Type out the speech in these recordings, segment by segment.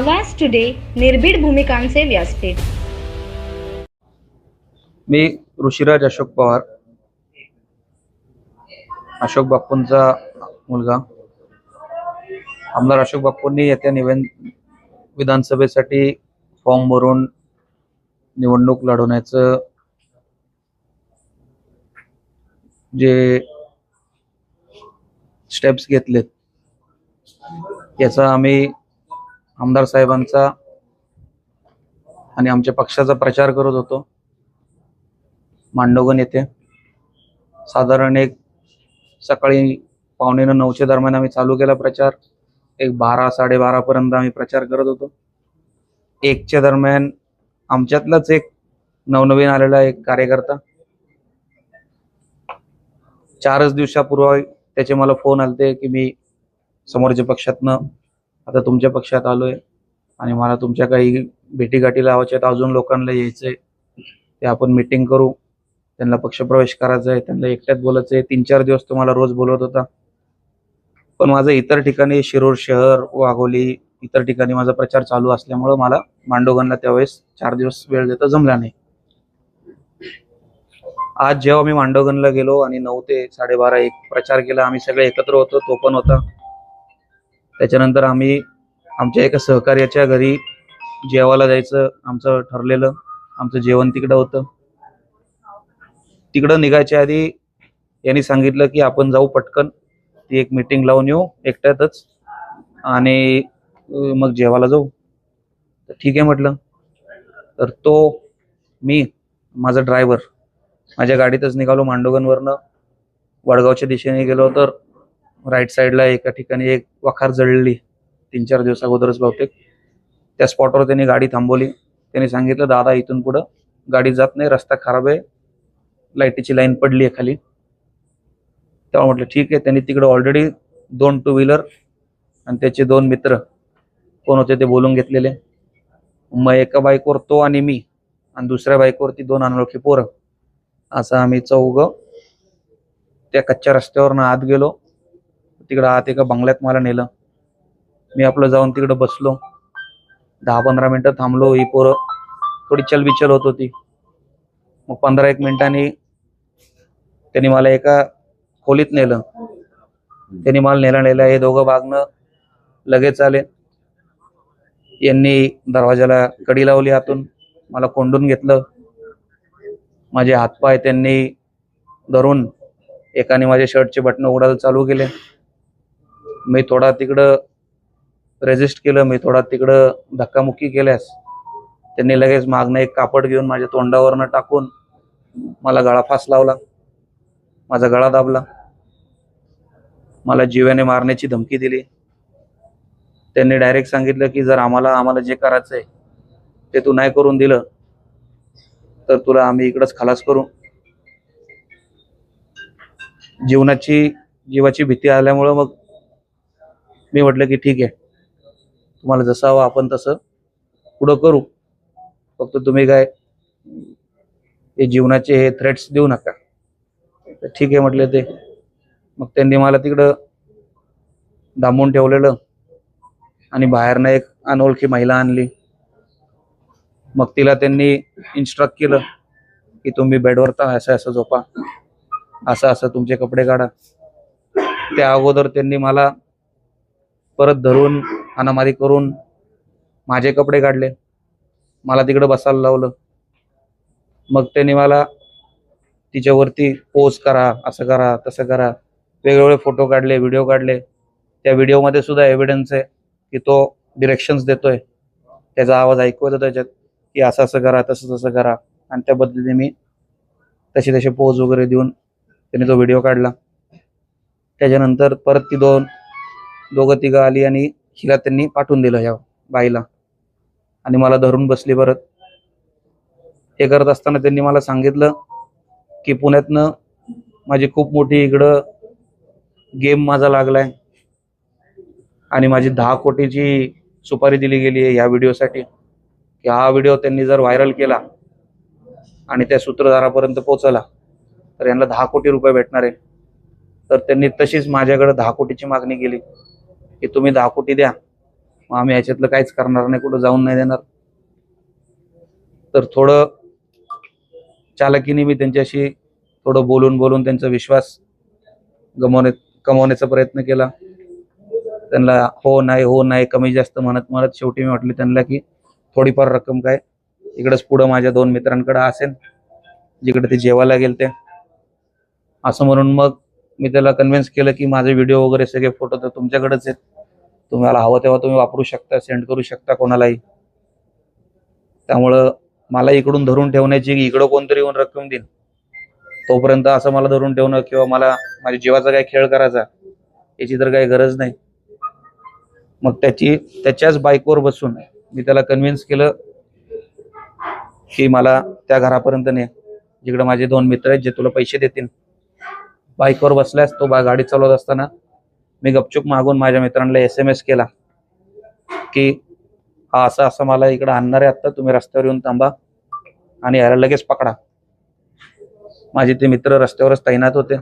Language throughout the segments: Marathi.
आवाज टुडे निर्भीड भूमिकांचे व्यासपीठ. मी ऋषीराज अशोक पवार. अशोक बाप्पूंचा मुलगा. आमदार अशोक बाप्पूंनी येत्या निवेदन विधानसभेसाठी फॉर्म भरून निवडणूक लढवण्याचं जे स्टेप्स घेतलेत याचा आम्ही आमदार साहेबांचा आणि आमच्या पक्षाचा प्रचार करत होतो. मांडोगण येथे. साधारण एक सकाळी पावणे नऊच्या दरम्यान आम्ही चालू केला प्रचार. एक बारा साडेबारा पर्यंत आम्ही प्रचार करत होतो. एकच्या दरम्यान आमच्यातलाच एक नवनवीन आलेला एक कार्यकर्ता. चारच दिवसापूर्वी त्याचे मला फोन आलते की मी समोरच्या पक्षातनं आता तुमच्या पक्षात आलोय आणि मला तुमच्या काही भेटीगाठी लावायच्या आहेत. अजून लोकांना यायचंय. ते आपण मीटिंग करू. त्यांना पक्षप्रवेश करायचा आहे. त्यांना एकट्यात बोलायचं आहे. तीन चार दिवस तुम्हाला रोज बोलत होता. पण माझं इतर ठिकाणी शिरूर शहर वाघोली इतर ठिकाणी माझा प्रचार चालू असल्यामुळं मला मांडोगनला त्यावेळेस चार दिवस वेळ देता जमला नाही. आज जेव्हा मी मांडोगनला गेलो आणि नऊ ते साडेबारा एक प्रचार केला आम्ही सगळे एकत्र होतो तो पण होता. त्याच्यानंतर आम्ही आमच्या एका सहकार्याच्या घरी जेवायला जायचं आमचं ठरलेलं. आमचं जेवण तिकडं होतं. तिकडं निघायच्या आधी यांनी सांगितलं की आपण जाऊ पटकन. ती एक मीटिंग लावून येऊ एकट्यातच. आणि मग जेवायला जाऊ. तर ठीक आहे म्हटलं. तर तो मी माझा ड्रायव्हर माझ्या गाडीतच निघालो मांडोगनवरनं वडगावच्या दिशेने गेलो तर राईट साईडला एका ठिकाणी एक वखार जळली. तीन चार दिवस अगोदरच बहुतेक. त्या स्पॉटवर त्यांनी गाडी थांबवली. त्यांनी सांगितलं दादा इथून पुढं गाडी जात नाही रस्ता खराब आहे. लाईटीची लाईन पडली आहे खाली. तेव्हा म्हटलं ठीक आहे. त्यांनी तिकडे ऑलरेडी दोन टू व्हीलर आणि त्याचे दोन मित्र कोण होते ते बोलून घेतलेले. मग एका बाईकवर तो आणि मी आणि दुसऱ्या बाईकवरती दोन अनोळखी पोरं. असं आम्ही चौघ त्या कच्च्या रस्त्यावरनं आत गेलो. तिकडं आत एका बंगल्यात मला नेलं. मी आपलं जाऊन तिकडं बसलो. दहा पंधरा मिनिटं थांबलो. ही पोरं थोडी चलबिचल होत होती. मग पंधरा एक मिनिटांनी त्यांनी मला एका खोलीत नेलं. त्यांनी मला नेलं नेलं. हे दोघं बागनं लगेच आले. यांनी दरवाजाला कडी लावली आतून. मला कोंडून घेतलं. माझे हातपाय त्यांनी धरून एकाने माझ्या शर्टचे बटणं उघडायला चालू केले. मी थोडा तिकडं रेजिस्ट केलं मी थोडा तिकडं धक्कामुक्की केल्यास त्यांनी लगेच मागणं एक कापड घेऊन माझ्या तोंडावरनं टाकून मला गळा फास लावला माझा गळा दाबला. मला जीवाने मारण्याची धमकी दिली. त्यांनी डायरेक्ट सांगितलं की जर आम्हाला आम्हाला जे करायचंय ते तू नाही करून दिलं तर तुला आम्ही इकडंच खलास करू. जीवनाची जीवाची भीती आल्यामुळं मग मी म्हटलं की ठीक आहे. तुम्हाला जसं हवं आपण तसं पुढं करू. फक्त तुम्ही काय हे जीवनाचे हे थ्रेट्स देऊ नका. तर ठीक आहे म्हटले ते. मग त्यांनी मला तिकडं दामून ठेवलेलं आणि बाहेरनं एक अनोळखी महिला आणली. मग तिला त्यांनी इन्स्ट्रक्ट केलं की तुम्ही बेडवर तर असं असं झोपा. असं असं तुमचे कपडे काढा. त्या अगोदर त्यांनी मला परत धरून हाणामारी करून माझे कपडे काढले. मला तिकडं बसायला लावलं. मग त्यांनी मला तिच्यावरती पोज करा असं करा तसं करा. वेगवेगळे फोटो काढले व्हिडिओ काढले. त्या व्हिडिओमध्ये सुद्धा एव्हिडन्स आहे की तो डिरेक्शन्स देतोय. त्याचा आवाज ऐकू येतो त्याच्यात की असं असं करा तसं तसं करा. आणि त्या पद्धतीने मी तसे तसे पोज वगैरे देऊन त्यांनी तो व्हिडिओ काढला. त्याच्यानंतर परत ती दोन दोघं तिघं आली आणि हिला त्यांनी पाठवून दिलं ह्या बाईला. आणि मला धरून बसली परत. हे करत असताना त्यांनी मला सांगितलं की पुण्यातनं माझी खूप मोठी इकडं गेम माझा लागलाय. आणि माझी दहा कोटीची सुपारी दिली गेली आहे या व्हिडिओसाठी. की हा व्हिडिओ त्यांनी जर व्हायरल केला आणि त्या सूत्रधारापर्यंत पोहोचला तर यांना दहा कोटी रुपये भेटणार आहे. तर त्यांनी तशीच माझ्याकडे दहा कोटीची मागणी केली. की तुम्ही दहा कोटी द्या. मग आम्ही याच्यातलं काहीच करणार नाही कुठं जाऊन नाही देणार. तर थोडं चालकीने मी त्यांच्याशी थोडं बोलून बोलून त्यांचा विश्वास गमवणे कमवण्याचा प्रयत्न केला. त्यांना हो नाही हो नाही कमी जास्त म्हणत म्हणत शेवटी मी म्हटले त्यांना की थोडीफार रक्कम काय? इकडेच पुढं माझ्या दोन मित्रांकडे असेल जिकडे ते जेवायला गेल ते. असं म्हणून मग मी त्याला कन्व्हिन्स केलं की माझे व्हिडिओ वगैरे सगळे फोटो तर तुमच्याकडेच आहेत. तुम्हाला हवं तेव्हा तुम्ही वापरू शकता सेंड करू शकता कोणालाही. त्यामुळं मला इकडून धरून ठेवण्याची इकडं कोणतरी येऊन रक्कम देईल तोपर्यंत असं मला धरून ठेवणं किंवा मला माझ्या जीवाचा काही खेळ करायचा याची तर काही गरज नाही. मग त्याची त्याच्याच बाईकवर बसून मी त्याला कन्व्हिन्स केलं की मला त्या घरापर्यंत ने जिकडे माझे दोन मित्र आहेत जे तुला पैसे देतील. बाईकवर बसल्यास तो बा गाडी चालवत असताना मी गपचूप मागून माझ्या मित्रांना एस एम एस केला की हा असं असं मला इकडं आणणार आहे आत्ता तुम्ही रस्त्यावर येऊन थांबा आणि याला लगेच पकडा. माझे ते मित्र रस्त्यावरच तैनात होते.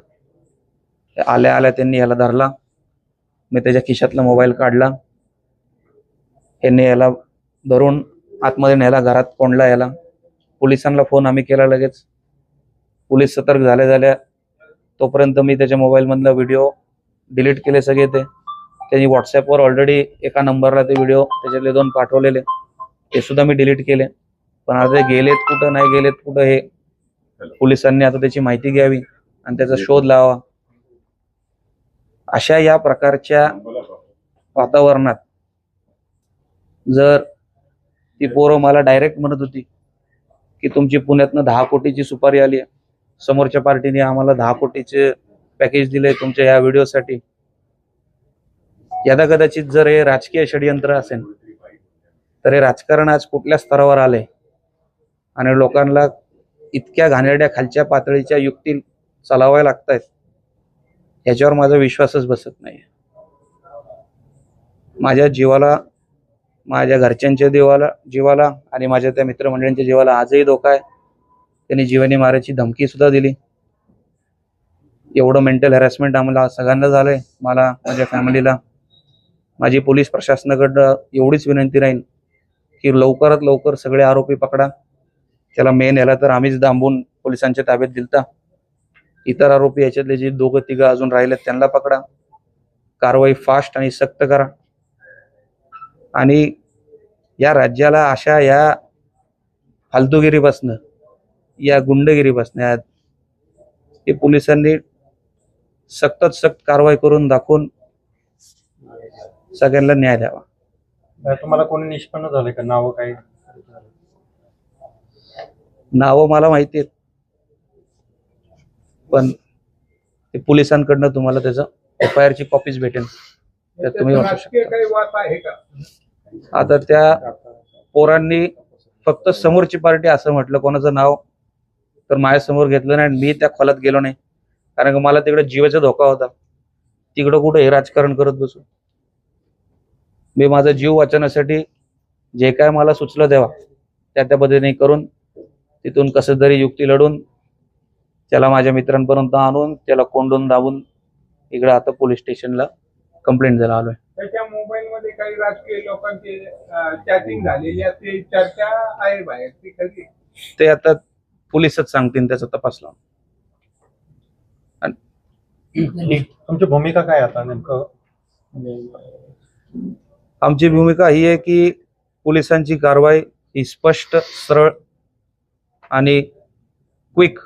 आल्या आल्या त्यांनी याला धरला. मी त्याच्या खिशातला मोबाईल काढला. यांनी याला धरून आतमध्ये न्यायला घरात कोंडला याला. पोलिसांना फोन आम्ही केला लगेच. पोलीस सतर्क झाल्या झाल्या. तोपर्यंत मी त्याच्या मोबाईलमधला व्हिडिओ डिलीट केले सगळे ते. त्यांनी व्हॉट्सअपवर ऑलरेडी एका नंबरला ते व्हिडिओ त्याच्यातले दोन पाठवलेले. ते सुद्धा मी डिलीट केले. पण आता ते गेलेत कुठं नाही गेलेत कुठं हे पोलिसांनी आता त्याची माहिती घ्यावी आणि त्याचा शोध लावा. अशा या प्रकारच्या वातावरणात जर ती पोरं मला डायरेक्ट म्हणत होती की तुमची पुण्यातनं दहा कोटीची सुपारी आली आहे. समोरच्या पार्टीने आम्हाला दहा कोटीचे पॅकेज दिले तुमच्या या व्हिडिओसाठी यदा कदाचित जर हे राजकीय षडयंत्र असेल तर हे राजकारण आज कुठल्या स्तरावर आले आणि लोकांना इतक्या घाणेरड्या खालच्या पातळीच्या युक्ती चालाव्या लागतायत याच्यावर माझा विश्वासच बसत नाही माझ्या जीवाला माझ्या घरच्यांच्या जीवाला जीवाला आणि माझ्या त्या मित्रमंडळींच्या जीवाला आजही धोका आहे. त्यांनी जीवनी मारायची धमकी सुद्धा दिली. एवढं मेंटल हॅरॅसमेंट आम्हाला सगळ्यांना झालंय मला माझ्या फॅमिलीला माझी पोलीस प्रशासनाकडं एवढीच विनंती राहील की लवकरात लवकर सगळे आरोपी पकडा. त्याला मेन याला तर आम्हीच दांबून पोलिसांच्या ताब्यात दिलता. इतर आरोपी याच्यातले जे दोघं तिघं अजून राहिलेत त्यांना पकडा. कारवाई फास्ट आणि सक्त करा. आणि या राज्याला अशा या फालतूगिरीपासनं या गुंडगिरीपासनं या हे पोलिसांनी सक्त सक्त कारवाई करून दाखवून सगळ्यांना न्याय द्यावा. तुम्हाला कोणी निष्पन्न झालंय का? नावं काही? नावं मला माहिती आहेत. पण ते पोलिसांकडनं तुम्हाला त्याचं एफ आय आर ची कॉपीज भेटेल त्यात तुम्ही वाचू शकता. आता त्या पोरांनी फक्त समोरची पार्टी असं म्हटलं. कोणाचं नाव तर माझ्यासमोर घेतलं नाही आणि मी त्या खोलात गेलो नाही. कारण का मला तिकडे जीवाचा धोका होता. तिकडं कुठं हे राजकारण करत बसू मी माझा जीव वाचवण्यासाठी जे काय मला सुचलं तेव्हा त्या त्या पद्धतीने करून तिथून कसं तरी युक्ती लढून त्याला माझ्या मित्रांपर्यंत आणून त्याला कोंडून दाबून इकडं आता पोलीस स्टेशनला कंप्लेंट द्यायला आलोय. त्याच्या मोबाईल मध्ये काही राजकीय लोकांची चॅटिंग झालेली आहे ती चर्चा आहे बाहेर ती खरी ते आता पोलीसच सांगतील त्याचा तपास लावून. तुमची भूमिका काय आता नेमकं? म्हणजे, आमची भूमिका ही आहे की पोलिसांची कारवाई ही स्पष्ट सरळ आणि क्विक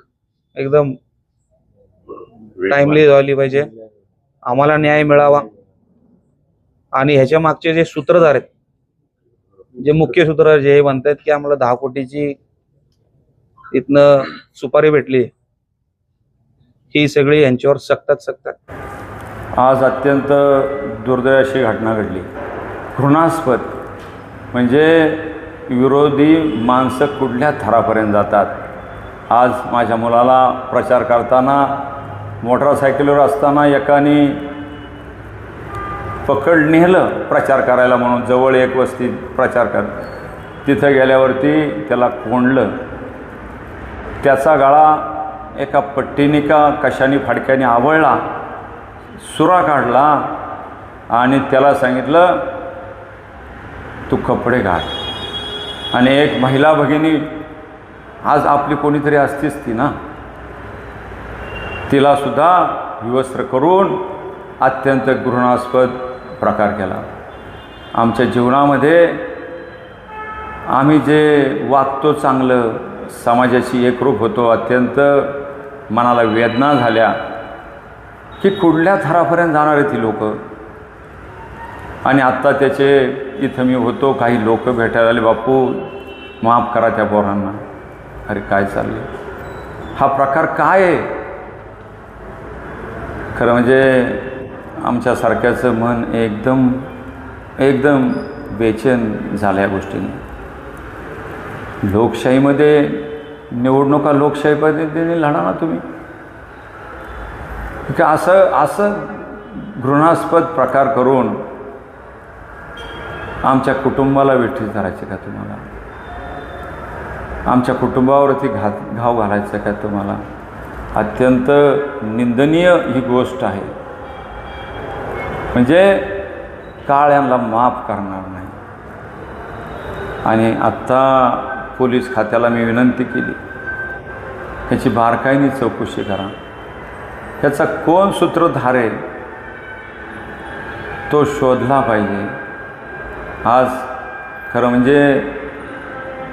एकदम टाइमली झाली पाहिजे. आम्हाला न्याय मिळावा. आणि ह्याच्या मागचे जे सूत्रधार आहेत जे मुख्य सूत्रधार जे हे म्हणतात की आम्हाला दहा कोटीची इथनं सुपारी भेटली. ही सगळी यांच्यावर सक्तात सक्तात आज अत्यंत दुर्दैव अशी घटना घडली. घृणास्पद. म्हणजे विरोधी माणसं कुठल्या थरापर्यंत जातात? आज माझ्या मुलाला प्रचार करताना मोटरसायकलवर असताना एकाने पकड नेलं प्रचार करायला म्हणून. जवळ एक वस्ती प्रचार कर. तिथं गेल्यावरती त्याला कोंडलं. त्याचा गाळा एका पट्टीने का कशाने फाडक्याने आवळला सुरा काढला आणि त्याला सांगितलं तू कपडे घाल. आणि एक महिला भगिनी आज आपली कोणीतरी असतीच ती ना. तिलासुद्धा विवस्त्र करून अत्यंत घृणास्पद प्रकार केला. आमच्या जीवनामध्ये आम्ही जे वागतो चांगलं समाजाशी एकरूप होतो अत्यंत मनाला वेदना झाल्या की कुठल्या थरापर्यंत जाणार आहे ती लोक? आणि आत्ता त्याचे इथं मी होतो काही लोक भेटायला आले बापू माफ करा त्या पोरांना. अरे काय चाललं हा प्रकार काय आहे? खरं म्हणजे आमच्यासारख्याचं मन एकदम एकदम बेचैन झालं या गोष्टीने. लोकशाहीमध्ये निवडणुका लोकशाही पद्धतीने लढा ना तुम्ही. की असं असं घृणास्पद प्रकार करून आमच्या कुटुंबाला विठ्ठीत धरायचे का तुम्हाला? आमच्या कुटुंबावरती घात घाव घालायचं का तुम्हाला? अत्यंत निंदनीय ही गोष्ट आहे. म्हणजे काळ यांना माफ करणार नाही. आणि आत्ता पोलीस खात्याला मी विनंती केली. त्याची बारकाईने चौकशी करा. त्याचा कोण सूत्रधार आहे तो शोधला पाहिजे. आज खरं म्हणजे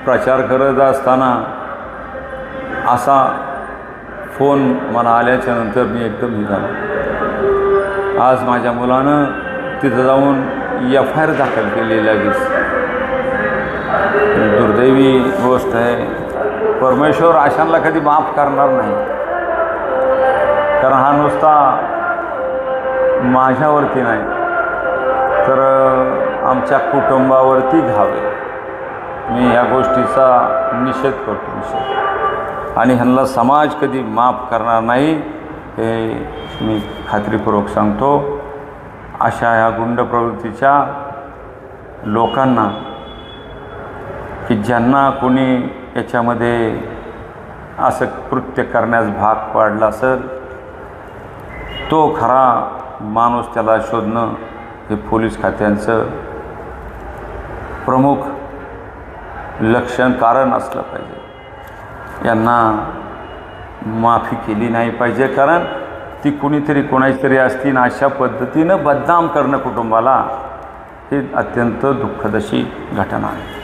प्रचार करत असताना असा फोन मला आल्याच्यानंतर मी एकदम हे झालो. आज माझ्या मुलानं तिथं जाऊन एफ आय आर दाखल केली लगेच दुर्दैवी गोष्ट आहे. परमेश्वर अशांना कधी माफ करणार नाही. कारण हा नुसता माझ्यावरती नाही तर आमच्या कुटुंबावरती घावे मी या गोष्टीचा निषेध करतो निषेध. आणि ह्यांना समाज कधी माफ करणार नाही हे मी खात्रीपूर्वक सांगतो. अशा ह्या गुंड प्रवृत्तीच्या लोकांना की ज्यांना कोणी याच्यामध्ये असं कृत्य करण्यास भाग पाडला असेल तो खरा माणूस त्याला शोधणं हे पोलीस खात्यांचं प्रमुख लक्षण कारण असलं पाहिजे. यांना माफी केली नाही पाहिजे कारण ती कुणीतरी कोणाची तरी असतील अशा पद्धतीनं बदनाम करणं कुटुंबाला ही अत्यंत दुःखद अशी घटना आहे.